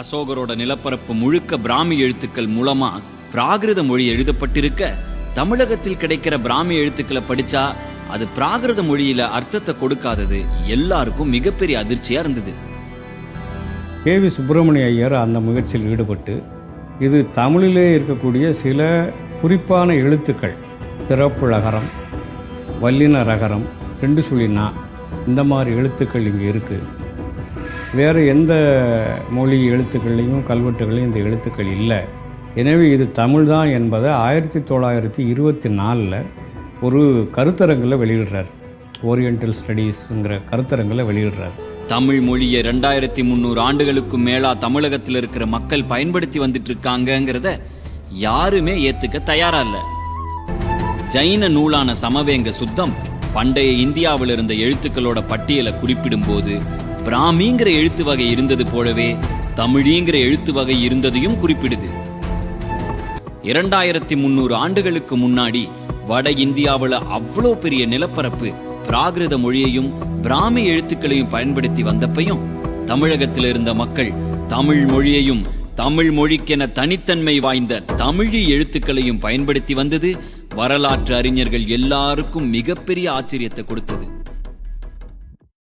அசோகரோட நிலப்பரப்பு முழுக்க பிராமி எழுத்துக்கள் மூலமா பிராகிருத மொழி எழுதப்பட்டிருக்க. தமிழகத்தில் கிடைக்கிற பிராமி எழுத்துக்களை படிச்சா அது பிராகிருத மொழியில அர்த்தத்தை கொடுக்காதது எல்லாருக்கும் மிகப்பெரிய அதிர்ச்சியா இருந்தது. கே வி சுப்பிரமணிய ஐயர் அந்த முயற்சியில் ஈடுபட்டு இது தமிழிலே இருக்கக்கூடிய சில குறிப்பான எழுத்துக்கள். பிறப்புழகரம் வல்லின ரகரம் ரெண்டு சுழினா இந்த மாதிரி எழுத்துக்கள் இங்கே இருக்குது வேறு எந்த மொழி எழுத்துக்கள்லையும் கல்வெட்டுகளையும் இந்த எழுத்துக்கள் இல்லை. எனவே இது தமிழ் தான் என்பதை ஆயிரத்தி தொள்ளாயிரத்தி இருபத்தி நாலில் ஒரு கருத்தரங்கில் வெளியிடுறார். ஓரியண்டல் ஸ்டடீஸுங்கிற கருத்தரங்கில் வெளியிடுறார். தமிழ் மொழியை ரெண்டாயிரத்தி முந்நூறு ஆண்டுகளுக்கும் மேலா தமிழகத்தில் இருக்கிற மக்கள் பயன்படுத்தி வந்துட்டு இருக்காங்கங்கிறத யாருமே ஏத்துக்க தயாரா இல்ல. ஜைன நூலான சமவேங்க சுத்தம் பண்டைய இந்தியாவில் இருந்த எழுத்துக்களோட பட்டியலை குறிப்பிடும்போது பிராமிங்கிற எழுத்து வகை இருந்தது போலவே தமிழிங்கிற எழுத்து வகை இருந்ததையும் குறிப்பிடுது. இரண்டாயிரத்தி முந்நூறு ஆண்டுகளுக்கு முன்னாடி வட இந்தியாவில் அவ்வளோ பெரிய நிலப்பரப்பு பிராகிருத மொழியையும் பிராமி எழுத்துக்களையும் பயன்படுத்தி வந்தப்பையும் தமிழகத்தில் இருந்த மக்கள் தமிழ் மொழியையும் தமிழ் மொழிக்கென தனித்தன்மை வாய்ந்த தமிழி எழுத்துக்களையும் பயன்படுத்தி வந்தது வரலாற்று அறிஞர்கள் எல்லாருக்கும் மிகப்பெரிய ஆச்சரியத்தை கொடுத்தது.